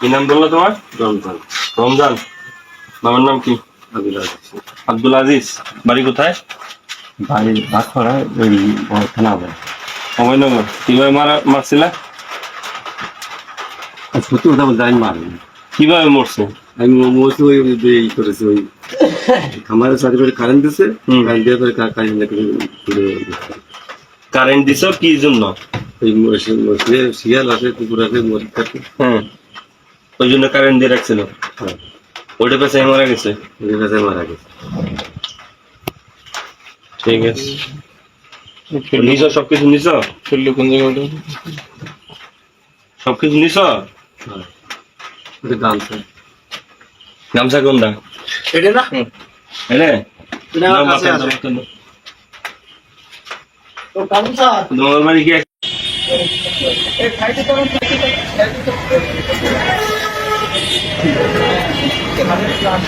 কি নাম বলল তোমার? রমজান। রমজান। বাবার নাম কি? আব্দুল আজিজ। আব্দুল আজিজ। বাড়ি কোথায়? বাড়ি ভাতখরা ওই থানা হবে অভয়নগর। কীভাবে মারা মারছিলা? সত্যি কথা বলতে আমি মারিনি। কীভাবে মরছে? আমি মোস্ট ওই ই করেছি ওই খামারের সাথে করে কারেন্ট দিছে। কারেন্ট দিয়ে পরে কারেন্ট কারেন্ট দিছ কি জন্য? ওই শিয়াল আছে কুকুর আছে মরিচ থাকে হ্যাঁ ওই জন্য কারেন্ট দিয়ে রাখছিল। ওইটা পেছনে মারা গেছে। ওদের কাছে মারা গেছে। ঠিক আছে। নিছ সবকিছু নিছ? ফেলল কোন জায়গাটা সবকিছু নিছ? হ্যাঁ। গামছা। গামছা কোনটা? এটা না? এটা? আমার কাছে আছে। তো কামসা তোমার বাড়ি কি খাইতে তো